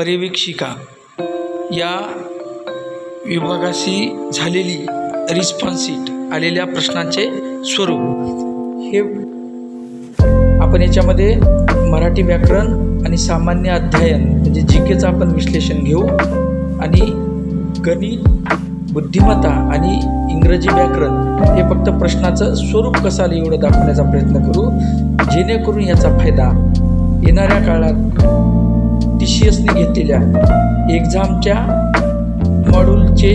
पर्यवेक्षिका या विभागाशी झालेली रिस्पॉन्सिट आलेल्या प्रश्नांचे स्वरूप. हे आपण याच्यामध्ये मराठी व्याकरण आणि सामान्य अध्ययन म्हणजे जी केचं आपण विश्लेषण घेऊ आणि गणित बुद्धिमत्ता आणि इंग्रजी व्याकरण हे फक्त प्रश्नाचं स्वरूप कसं आलं एवढं दाखवण्याचा प्रयत्न करू जेणेकरून याचा फायदा येणाऱ्या काळात टी सी एसने घेतलेल्या एक्झामच्या मॉड्यूलचे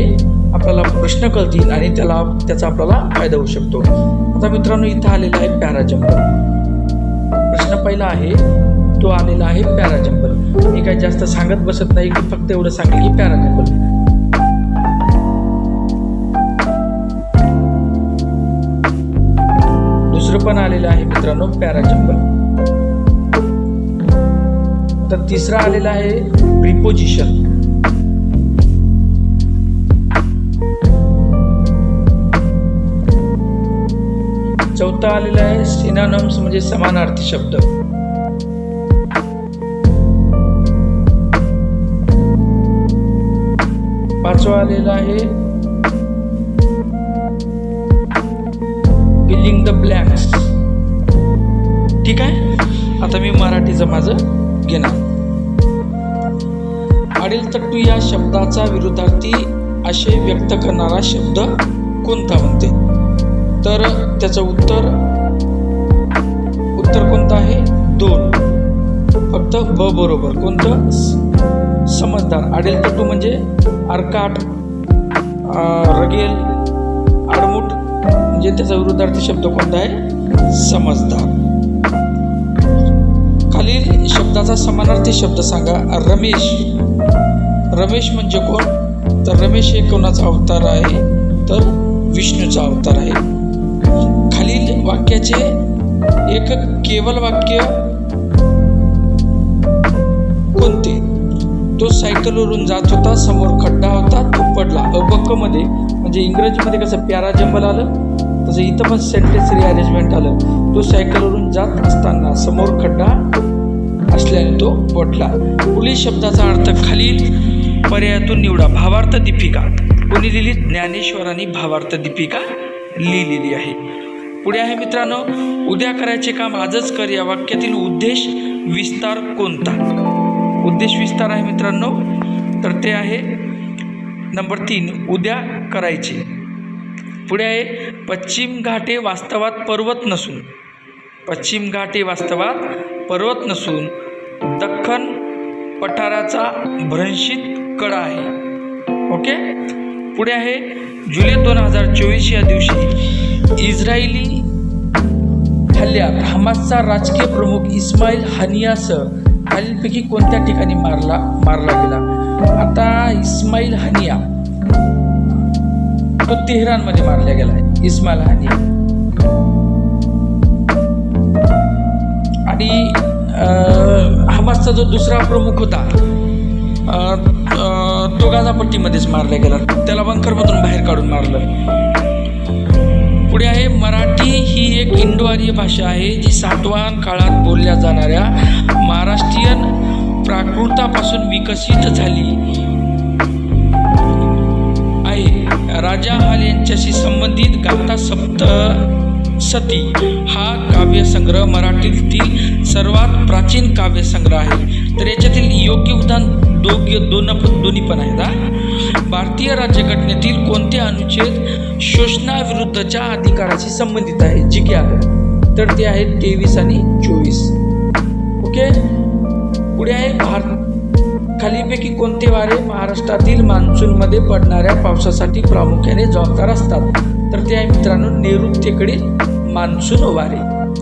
आपल्याला प्रश्न कळतील आणि त्याला त्याचा आपल्याला फायदा होऊ शकतो. आता मित्रांनो इथं आलेला आहे पॅराजंपल प्रश्न पहिला आहे तो आलेला आहे पॅराजंपल मी काही जास्त सांगत बसत नाही की फक्त एवढं सांगेल की पॅराजंपल दुसरं पण आलेलं आहे मित्रांनो पॅराजंपल तर तिसरा आलेला आहे प्रिपोजिशन चौथा आलेला आहे सिनानम्स म्हणजे समानार्थी शब्द. पाचवा आलेला आहे फिलिंग द ब्लँक्स ठीक आहे? आता मी मराठीचं माझं घेणार. अडील तट्टू या शब्दाचा विरुद्धार्थी असे व्यक्त करणारा शब्द कोणता म्हणते? तर त्याचं उत्तर उत्तर कोणतं आहे? दोन. फक्त ब बरोबर. कोणतं? समजदार. अडेल तट्टू म्हणजे अर्काट रगेल आडमुट. म्हणजे त्याचा विरुद्धार्थी शब्द कोणता आहे? समजदार. शब्दाचा समानार्थी शब्द सांगा. रमेश. रमेश म्हणजे कोण? तर रमेश हे कोणाचा अवतार आहे? तर विष्णूचा अवतार आहे. खालील वाक्याचे एक केवल वाक्य कोणते? तो सायकलवरून जात होता समोर खड्डा होता तो पडला. अबक्कमध्ये म्हणजे इंग्रजीमध्ये कसं प्यारा जंबल आलं तसं इथं पण सेंटेन्स रिअरेंजमेंट आलं. तो सायकलवरून जात असताना समोर खड्डा असल्याने तो पडला पुढील शब्दाचा अर्थ खालील पर्यायातून निवडा. भावार्थ दीपिका. कोणी लिहिली? ज्ञानेश्वरांनी भावार्थ दीपिका लिहिलेली आहे. पुढे आहे मित्रांनो उद्या करायचे काम आजच कर. या वाक्यातील उद्देश विस्तार कोणता? उद्देश विस्तार आहे मित्रांनो. तर ते आहे नंबर तीन उद्या करायचे. पुढे आहे पश्चिम घाटे वास्तवात पर्वत नसून. पश्चिम घाटे वास्तवात पर्वत नसून दख्खन पठाराचा भ्रंशित कडा आहे. ओके? पुढे आहे जुलै दोन हजार चोवीस या दिवशी इस्रायली हल्ल्यात हमासचा राजकीय प्रमुख इस्माईल हानियासह खालीलपैकी कोणत्या ठिकाणी मारला मारला गेला? आता इस्माईल हानिया तो तेहरानमध्ये मारला गेला आहे. इस्माईल हानिया. आणि हमासचा जो दुसरा प्रमुख होता तो गाझापट्टीमध्येच मारला गेला. त्याला बंकरमधून बाहेर काढून मारलं. पुढे आहे मराठी ही एक इंडो आर्य भाषा आहे जी सातवाहन काळात बोलल्या जाणाऱ्या महाराष्ट्रीयन प्राकृतापासून विकसित झाली आहे. राजा हाल यांच्याशी संबंधित गाथा सप्त सती. हा काव्यसंग्रह मराठीतील सर्वात प्राचीन काव्यसंग्रह आहे. तर याच्यातील योग्य उदाहरण दोग्य दोन दोन्ही पण आहेत हा? भारतीय राज्यघटनेतील कोणते अनुच्छेद शोषणाविरुद्धच्या अधिकाराशी संबंधित आहे? जी की आलं तर ते आहेत तेवीस आणि चोवीस. ओके? पुढे आहे भारत खालीपैकी कोणते वारे महाराष्ट्रातील मान्सूनमध्ये पडणाऱ्या पावसासाठी प्रामुख्याने जबाबदार असतात? तर ते आहे मित्रांनो नैऋत्येकडील मान्सून वारे.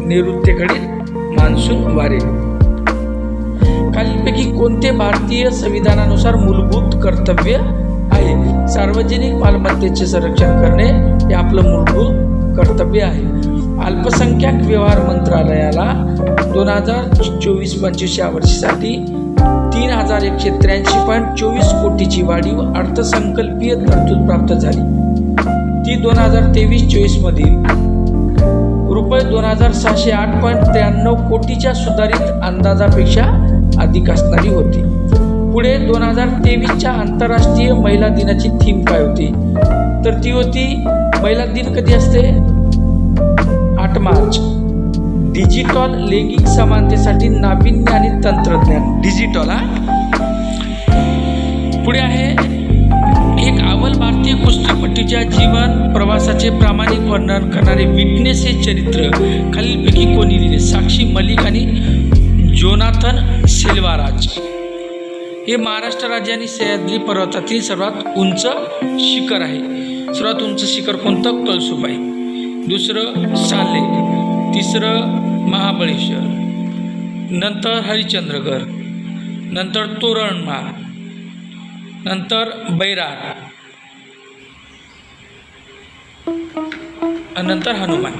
नैऋत्येकडील मान्सून वारे. खालीलपैकी कोणते भारतीय संविधानानुसार मूलभूत कर्तव्य आहे? सार्वजनिक मालमत्तेचे संरक्षण करणे हे आपलं मूलभूत कर्तव्य आहे. अल्पसंख्याक व्यवहार मंत्रालयाला दोन हजार चोवीस पंचवीस या वर्षीसाठी तीन हजार एकशे त्र्याऐंशी पॉईंट चोवीस कोटीची वाढीव अर्थसंकल्पीय तरतूद प्राप्त झाली. ती दोन हजार तेवीस चोवीसमधील रुपये दोन हजार सहाशे आठ पॉईंट त्र्याण्णव कोटीच्या सुधारित अंदाजापेक्षा अधिक असणारी होती. पुढे दोन हजार तेवीसच्या आंतरराष्ट्रीय महिला दिनाची थीम काय होती? तर ती होती महिला दिन कधी असते? आठ मार्च. डिजिटल लैंगिक समानतेसाठी नाविन्य आणि तंत्रज्ञान. डिजिटल हा? पुढे आहे एक अव्वल भारतीय कुस्तीपट्टीच्या जीवन प्रवासाचे प्रामाणिक वर्णन करणारे विटनेस हे चरित्र. खालीलपैकी कोणी लिहिले? साक्षी मलिक आणि जोनाथन सेल्वाराज. हे महाराष्ट्र राज्य आणि सह्याद्री पर्वतातील सर्वात उंच शिखर आहे. सर्वात उंच शिखर कोणतं? कळसुबाई. दुसरं साले. तिसरं महाबळेश्वर. नंतर हरिश्चंद्रगड नंतर तोरणमाळ. नंतर बैराट. नंतर हनुमान.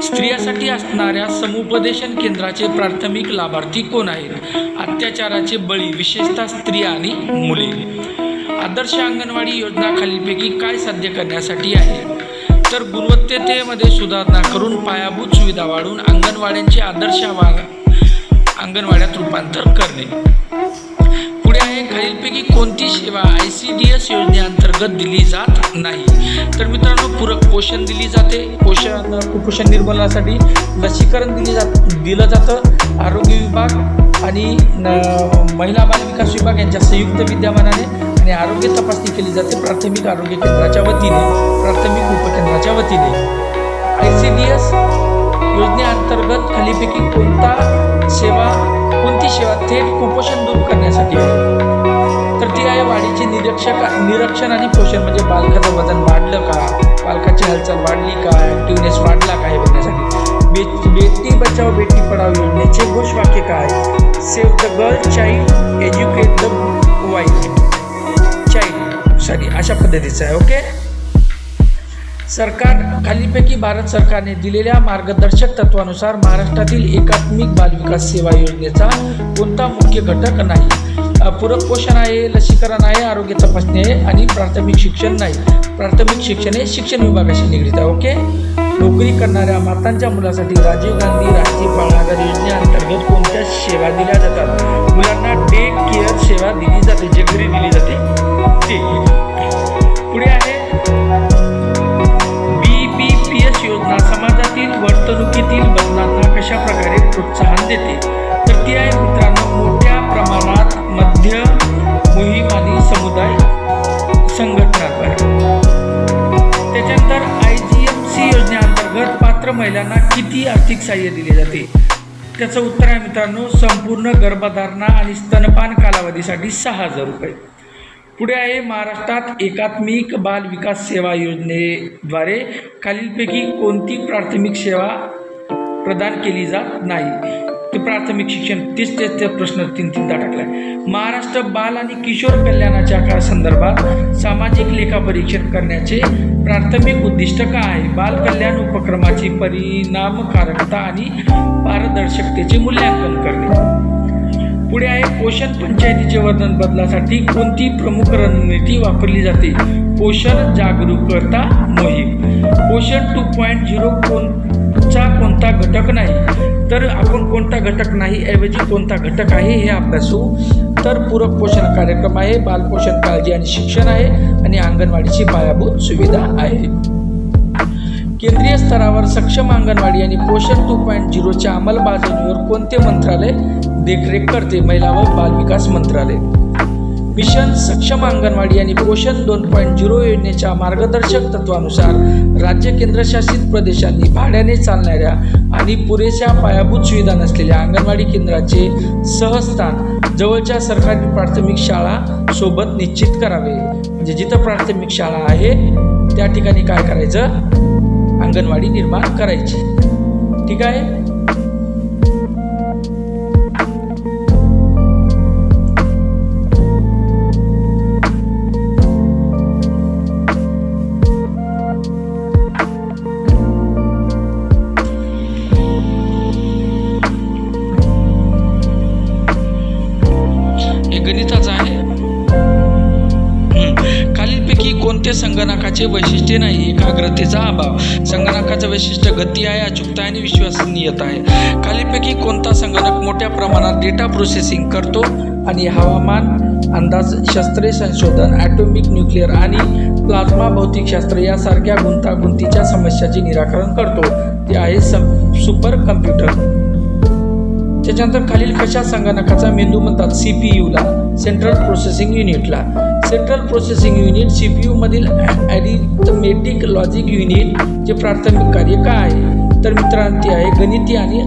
स्त्रियासाठी असणाऱ्या समुपदेशन केंद्राचे प्राथमिक लाभार्थी कोण आहेत? अत्याचाराचे बळी विशेषतः स्त्रिया आणि मुले. आदर्श अंगणवाडी योजना खालीलपैकी काय साध्य करण्यासाठी आहे? तर गुणवत्तेमध्ये सुधारणा करून पायाभूत सुविधा वाढवून अंगणवाड्यांचे आदर्श वा अंगणवाड्यात रूपांतर करणे. पुढे आहे खालीलपैकी कोणती सेवा आय सी डी एस योजनेअंतर्गत दिली जात नाही? तर मित्रांनो पूरक पोषण दिली जाते. पोषण कुपोषण निर्मूलनासाठी लसीकरण दिली जात दिलं जातं. आरोग्य विभाग आणि महिला बाल विकास विभाग यांच्या संयुक्त विद्यमानाने आणि आरोग्य तपासणी केली जाते. प्राथमिक आरोग्य केंद्राच्या वतीने प्राथमिक उपकेंद्राच्या वतीने. आय सी डी एस योजनेअंतर्गत खालीपैकी कोणता सेवा कोणती सेवा थेट कुपोषण दूर करण्यासाठी आहे? तर ती आहे वाढीचे निरीक्षक निरीक्षण आणि पोषण. म्हणजे बालकाचं वजन वाढलं का? बालकाची हालचाल वाढली का? ॲक्टिव्हनेस वाढला का? हे बघण्यासाठी. बे बेटी बचाव बेटी पढाव योजनेचे घोषवाक्य काय? Save the girl child educate the wild लोकशाही सॉरी अशा पद्धतीचं आहे ओके सरकार खालीपैकी भारत सरकारने दिलेल्या मार्गदर्शक तत्वानुसार महाराष्ट्रातील एकात्मिक बालविकास सेवा योजनेचा कोणता मुख्य घटक नाही. पूरक पोषण आहे लसीकरण आहे आरोग्य तपासणी आहे आणि प्राथमिक शिक्षण नाही. प्राथमिक शिक्षण हे शिक्षण विभागाशी निगडीत आहे ओके नोकरी करणाऱ्या मातांच्या मुलासाठी राजीव गांधी राष्ट्रीय बाळाधार योजनेअंतर्गत कोणत्या सेवा दिल्या जातात? मुलांना डे केअर सेवा दिली जाते जे घरी दिली जाते. पुढे आहे. बी बी पी एस योजना. समाजातील वर्तणुकीतील बदलांना कशा प्रकारे प्रोत्साहन देते? तर ती आहे मित्रांनो मोठ्या प्रमाणात मध्य मोहीम आणि समुदाय संघटनाद्वारे. त्याच्यानंतर आय जी एम सी योजनेअंतर्गत पात्र महिलांना किती आर्थिक सहाय्य दिले जाते? त्याचं उत्तर आहे मित्रांनो संपूर्ण गर्भधारणा आणि स्तनपान कालावधीसाठी सहा हजार रुपये. पुढे आहे महाराष्ट्रात एकात्मिक बाल विकास सेवा योजनेद्वारे खालीलपैकी कोणती प्राथमिक सेवा प्रदान केली जात नाही? ते प्राथमिक शिक्षण तीच तेच ते प्रश्न तीन तीनदा टाकलाय. महाराष्ट्र बाल आणि किशोर कल्याणाच्या का संदर्भात सामाजिक लेखापरीक्षण करण्याचे प्राथमिक उद्दिष्ट काय आहे. बाल कल्याण उपक्रमाची परिणामकारकता आणि पारदर्शकतेचे मूल्यांकन करणे. पुढे आहे पोषण पंचायतीचे वर्णन बदलासाठी कोणती प्रमुख रणनीती वापरली जाते? पोषण जागरूकता मोहीम. पोषण टू पॉईंट झिरो कोणचा कोणता घटक नाही? तर आपण कोणता घटक नाही ऐवजी कोणता घटक आहे हे अभ्यासू. तर पूरक पोषण कार्यक्रम आहे बालपोषण काळजी आणि शिक्षण आहे आणि अंगणवाडीची पायाभूत सुविधा आहे. केंद्रीय स्तरावर सक्षम अंगणवाडी आणि पोषण टू पॉईंट झिरोच्या अंमलबजावणीवर कोणते मंत्रालय देखरेख करते महिला व बालविकास मंत्रालय. मिशन सक्षम अंगणवाडी आणि पोषण दोन पॉईंट झिरो योजनेच्या मार्गदर्शक तत्वानुसार राज्य केंद्रशासित प्रदेशांनी भाड्याने चालणाऱ्या आणि पुरेशा पायाभूत सुविधा नसलेल्या अंगणवाडी केंद्राचे सहस्थान जवळच्या सरकारी प्राथमिक शाळा सोबत निश्चित करावे. म्हणजे जिथं प्राथमिक शाळा आहे त्या ठिकाणी काय करायचं? अंगणवाडी निर्माण करायची. ठीक आहे? संगणकाचे वैशिष्ट्य नाही एकाग्रतेचा अभाव. संगणकाचं वैशिष्ट्य गती आहे अचूकता आणि विश्वसनीयता आहे. खालीपैकी कोणता संगणक मोठ्या प्रमाणात डेटा प्रोसेसिंग करतो? आणि हवामान अंदाज शस्त्रे संशोधन ॲटोमिक न्यूक्लिअर आणि प्लाझ्मा भौतिकशास्त्र यासारख्या गुंतागुंतीच्या समस्याचे निराकरण करतो. ते आहे सम सुपर कम्प्युटर त्याच्यानंतर खालील कशा संगणकाचा मेंदू म्हणतात? सी पी यूला सेंट्रल प्रोसेसिंग युनिटला. Central processing unit C P यूमधील arithmetic logic युनिटचे प्राथमिक कार्य काय? आहे तर मित्रांनो ते आहे गणिती आणि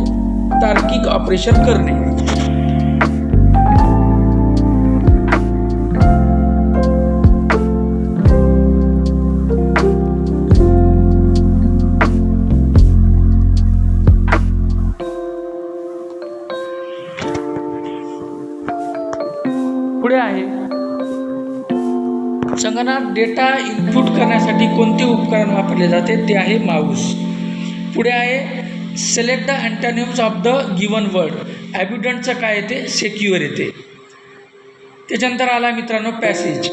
तार्किक ऑपरेशन करणे. डेटा इनपुट करण्यासाठी कोणते उपकरण वापरले जाते ते आहे माऊस. पुढे आहे select the antonyms of the given word ॲबिडंटचं काय येते? सेक्युअर येते. त्याच्यानंतर आला मित्रांनो पॅसेज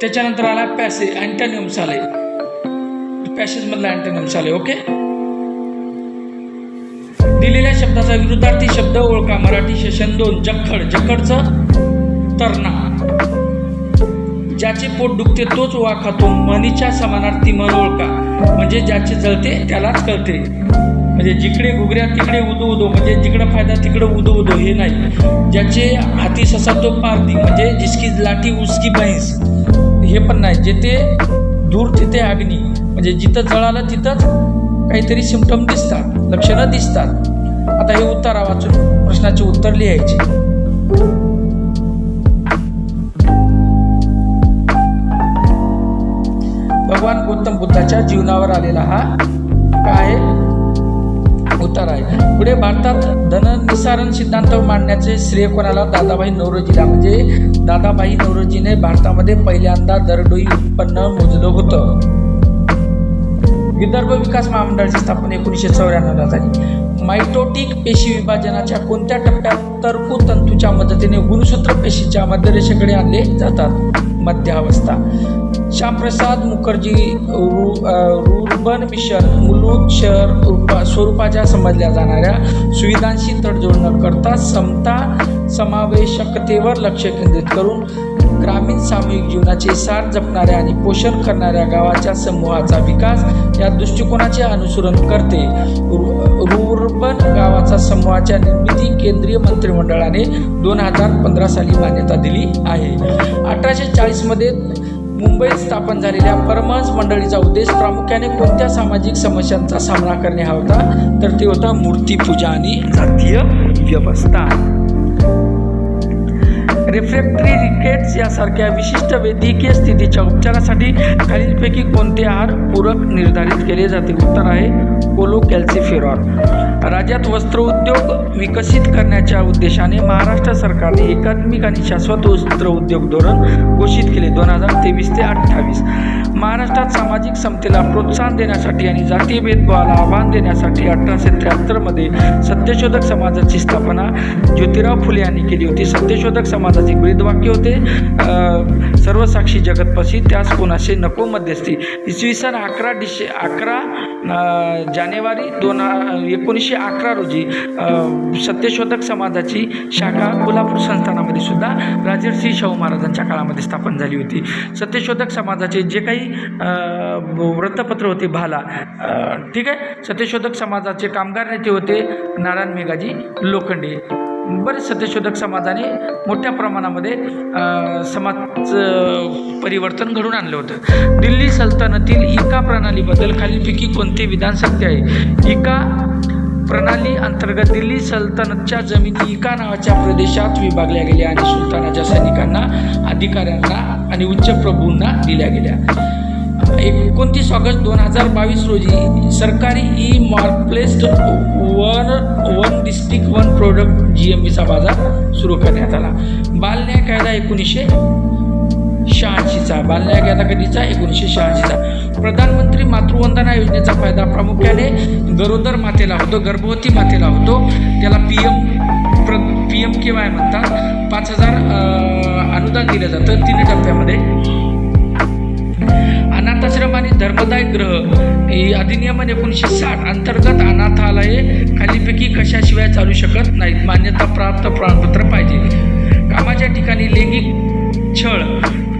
त्याच्यानंतर आला पॅसेज अँटॅनिम्स आले. पॅसेजमधला अँटॅनिम्स आले ओके दिलेल्या शब्दाचा विरुद्धार्थी शब्द ओळखा. मराठी सेशन दोन जखड. जखडचं तरणा ज्याचे पोट दुखते तोच वा खातो. मनीच्या समानार्थी मन ओळखा. म्हणजे ज्याचे जळते त्यालाच कळते. म्हणजे जिकडे घुगऱ्या तिकडे उदो उदो. म्हणजे जिकडं फायदा तिकडं उदो उदो. हे नाही. ज्याचे हाती ससा तो पारदी म्हणजे जिसकी लाठी उसकी भैंस. हे पण नाही. जेथे दूर तिथे अग्नी. म्हणजे जिथं जळालं तिथंच काहीतरी सिमटम दिसतात. लक्षणं दिसतात. आता हे उत्तरा वाचून प्रश्नाचे उत्तर लिहायचे. भगवान गौतम बुद्धाच्या जीवनावर आलेला हा काय उत्तर आहे. पुढे भारतात धननिसारण सिद्धांत मांडण्याचे श्रेय कोणाला? दादाभाई नवरोजीला. म्हणजे दादाभाई नवरोजीने भारतामध्ये पहिल्यांदा दरडोई उत्पन्न मोजलं होतं. विदर्भ विकास महामंडळाची स्थापना एकोणीसशे चौऱ्याण्णवला झाली. मायटोटिक पेशी विभाजनाच्या कोणत्या टप्प्यात तरकू तंतूच्या मदतीने गुणसूत्र पेशीच्या मध्यरेषेकडे आणले जातात? मध्यावस्था. श्यामप्रसाद मुखर्जी रू रुर्बन मिशन मुलूक शहर रूपा स्वरूपाच्या समजल्या जाणाऱ्या सुविधांशी तडजोड न करता समता समावेशकतेवर लक्ष केंद्रित करून ग्रामीण सामूहिक जीवनाचे सार जपणाऱ्या आणि पोषण करणाऱ्या गावाच्या समूहाचा विकास या दृष्टिकोनाचे अनुसरण करते. रुर्बन गावाचा समूहाच्या निर्मिती केंद्रीय मंत्रिमंडळाने दोन हजार पंधरा साली मान्यता दिली आहे. अठराशे चाळीसमध्ये मुंबईत स्थापन झालेल्या परमहंस मंडळीचा उद्देश प्रामुख्याने कोणत्या सामाजिक समस्यांचा सामना करणे हा होता? तर ते होता मूर्तीपूजा आणि जातीय व्यवस्था. रिफ्लेक्टरी रिकेट्स यासारख्या विशिष्ट वैद्यकीय स्थितीच्या उपचारासाठी खालीलपैकी कोणते आहार पूरक निर्धारित केले जाते उत्तर आहे पोलो कॅल्सिफेरॉन राज्यात वस्त्र उद्योग विकसित करण्याच्या उद्देशाने महाराष्ट्र सरकारने एकात्मिक आणि शाश्वत वस्त्र उद्योग धोरण घोषित केले. दोन हजार तेवीस ते अठ्ठावीस. महाराष्ट्रात सामाजिक समतेला प्रोत्साहन देण्यासाठी आणि जातीय भेदभावाला आव्हान देण्यासाठी अठराशे त्र्याहत्तरमध्ये सत्यशोधक समाजाची स्थापना ज्योतिराव फुले यांनी केली होती. सत्यशोधक समाजाचे ब्रीदवाक्य होते सर्वसाक्षी जगतपशी त्यास कोणाशी नको मध्यस्थी. इसवी सन अकरा डिसे अकरा जानेवारी दोन एकोणीसशे अकरा रोजी सत्यशोधक समाजाची शाखा कोल्हापूर संस्थानामध्ये सुद्धा राजर्षी शाहू महाराजांच्या काळामध्ये स्थापन झाली होती. सत्यशोधक समाजाचे जे काही वृत्तपत्र होते भाला. ठीक आहे? सत्यशोधक समाजाचे कामगार नेते होते नारायण मेघाजी लोखंडे. बरेच सत्यशोधक समाजाने मोठ्या प्रमाणामध्ये समाज परिवर्तन घडून आणलं होतं. दिल्ली सल्तनतील इका प्रणालीबद्दल खालीलपैकी कोणते विधान सत्य आहे? इका प्रणाली अंतर्गत दिल्ली सल्तनतच्या जमिनी इका नावाच्या प्रदेशात विभागल्या गेल्या आणि सुलतानाच्या सैनिकांना अधिकाऱ्यांना आणि उच्च प्रभूंना दिल्या गेल्या. एकोणतीस ऑगस्ट दोन हजार बावीस रोजी सरकारी e marketplace one one district one product G M बीचा बाजार सुरू करण्यात आला. बाल न्याय कायदा एकोणीसशे शहाऐंशीचा बाल न्याय कायदा कधीचा? एकोणीसशे शहाऐंशीचा. प्रधानमंत्री मातृवंदना योजनेचा फायदा प्रामुख्याने गरोदर मातेला होतो गर्भवती मातेला होतो. त्याला पी एम प्र पी एम के वाय म्हणतात. पाच हजार अनुदान दिलं जातं तीन टप्प्यामध्ये. अनाथाश्रम आणि धर्मदाय ग्रह हे अधिनियमन एकोणीसशे साठ अंतर्गत अनाथालये खालीपैकी कशाशिवाय चालू शकत नाहीत. मान्यता प्राप्त प्रमाणपत्र पाहिजे. कामाच्या ठिकाणी लैंगिक छळ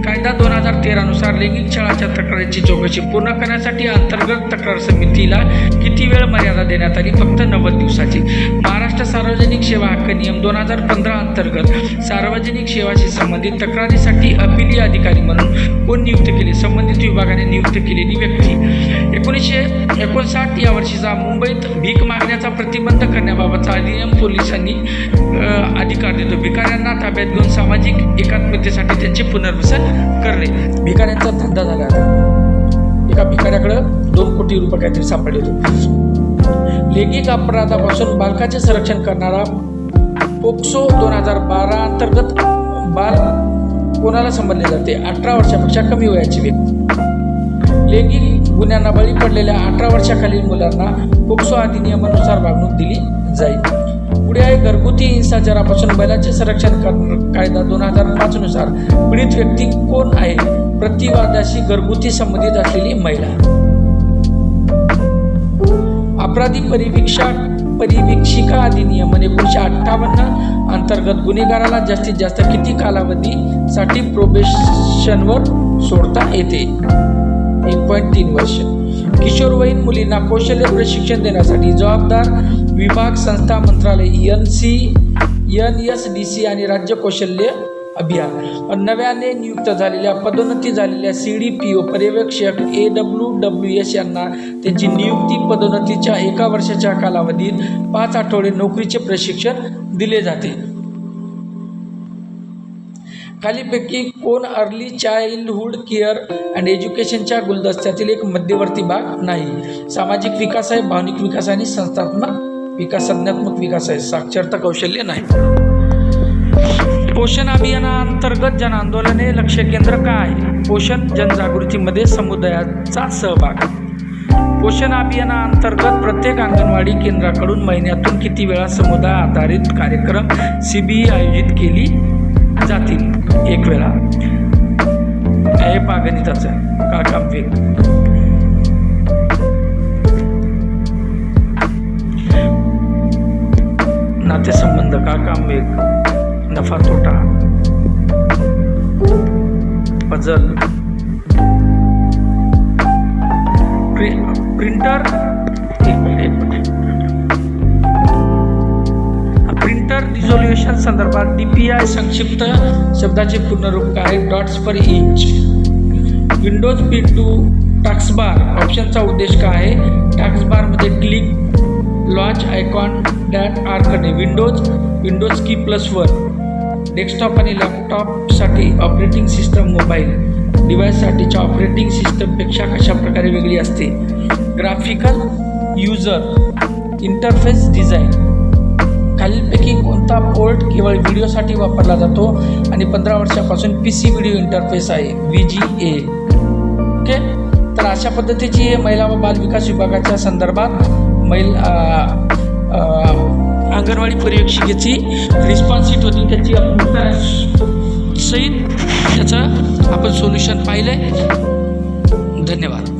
कायदा दोन हजार तेरानुसार लैंगिक छळाच्या तक्रारीची चौकशी पूर्ण करण्यासाठी अंतर्गत तक्रार समितीला किती वेळ मर्यादा देण्यात आली? फक्त नव्वद दिवसाची. महाराष्ट्र सार्वजनिक सेवा हक्क नियम दोन हजार पंधरा अंतर्गत सार्वजनिक सेवाशी संबंधित तक्रारीसाठी अपिली अधिकारी म्हणून कोण नियुक्त केले? संबंधित विभागाने नियुक्त केलेली व्यक्ती. एकोणीसशे एकोणसाठ या वर्षीचा मुंबईत भीक मागण्याचा प्रतिबंध करण्याबाबतचा अधिनियम पोलिसांनी अधिकार देतो. भिकाऱ्यांना ताब्यात घेऊन सामाजिक एकात्मतेसाठी त्यांचे पुनर्वसन करणे. भिकाऱ्यांचा धंदा झाला होता एका भिकाऱ्याकडं दोन कोटी रुपये काहीतरी सापडले होते. लैंगिक अपराधापासून बालकाचे संरक्षण करणारा पोक्सो दोन हजार बारा अंतर्गत बाल कोणाला संबंधले जाते अठरा वर्षापेक्षा कमी वयाची व्यक्ती. लैंगिक गुन्ह्यांना बळी पडलेल्या अठरा वर्षाखालील मुलांना पोक्सो अधिनियमानुसार वागणूक दिली जाईल. पुढे आहे घरगुती हिंसाचारापासून बैलाचे संरक्षण कर कायदा दोन हजार पाचनुसार पीडित व्यक्ती कोण आहे? प्रतिवादाशी घरगुती संबंधित असलेली महिला. अपराधी परिवीक्षा परिवीक्षिका अधिनियम एकोणीसशे अठ्ठावन्न अंतर्गत गुन्हेगाराला जास्तीत जास्त किती कालावधीसाठी प्रोबेशनवर सोडता येते? पॉईंट तीन वर्ष. किशोरवयीन मुलींना कौशल्य प्रशिक्षण देण्यासाठी जबाबदार विभाग संस्था मंत्रालय N C N S D C आणि राज्य कौशल्य अभियान. नव्याने नियुक्त झालेल्या पदोन्नती झालेल्या सी डी पी ओ पर्यवेक्षक ए डब्ल्यू डब्ल्यू एस यांना त्यांची नियुक्ती पदोन्नतीच्या एका वर्षाच्या कालावधीत पाच आठवडे नोकरीचे प्रशिक्षण दिले जाते. खालीपैकी कोण अर्ली चाइल्डहुड केअर अँड एज्युकेशनच्या गुलदस्त्यातील एक मध्यवर्ती भाग नाही? सामाजिक विकास आहे भावनिक विकास आणि संस्थात्मक विकास संज्ञात्मक विकास आहे. साक्षरता कौशल्य नाही. पोषण अभियानाअंतर्गत जन आंदोलने लक्ष केंद्र काय? पोषण जनजागृतीमध्ये समुदायाचा सहभाग. पोषण अभियानाअंतर्गत प्रत्येक अंगणवाडी केंद्राकडून महिन्यातून किती वेळा समुदाय आधारित कार्यक्रम सी बी आयोजित केली? जातील. एक वेळा. हे पागणिताचं गणिताचं. वेग. नातेसंबंध काळकाम वेग. नफा तोटा. पजल प्रि प्रिंटर प्रिंटर रिझोल्युशन संदर्भात डी पी आय संक्षिप्त शब्दाचे पूर्णरूप काय? Dots per inch Windows pin to taskbar ऑप्शनचा उद्देश काय आहे? टाक्सबारमध्ये click launch icon that are करणे Windows Windows key plus one desktop आणि लॅपटॉपसाठी ऑपरेटिंग सिस्टम मोबाईल डिव्हाइससाठीच्या ऑपरेटिंग सिस्टमपेक्षा कशा प्रकारे वेगळी असते? ग्राफिकल युजर इंटरफेस डिझाईन खालीलपैकी कोणता पोर्ट केवळ व्हिडिओसाठी वापरला जातो आणि पंधरा वर्षापासून पी सी व्हिडिओ इंटरफेस आहे व्ही जी ए ओके तर अशा पद्धतीची महिला व बालविकास विभागाच्या संदर्भात महिला अंगणवाडी पर्यवेक्षिकेची रिस्पॉन्स शीट होती त्याची आपण सहित त्याचं आपण सोल्युशन पाहिलं. आहे धन्यवाद.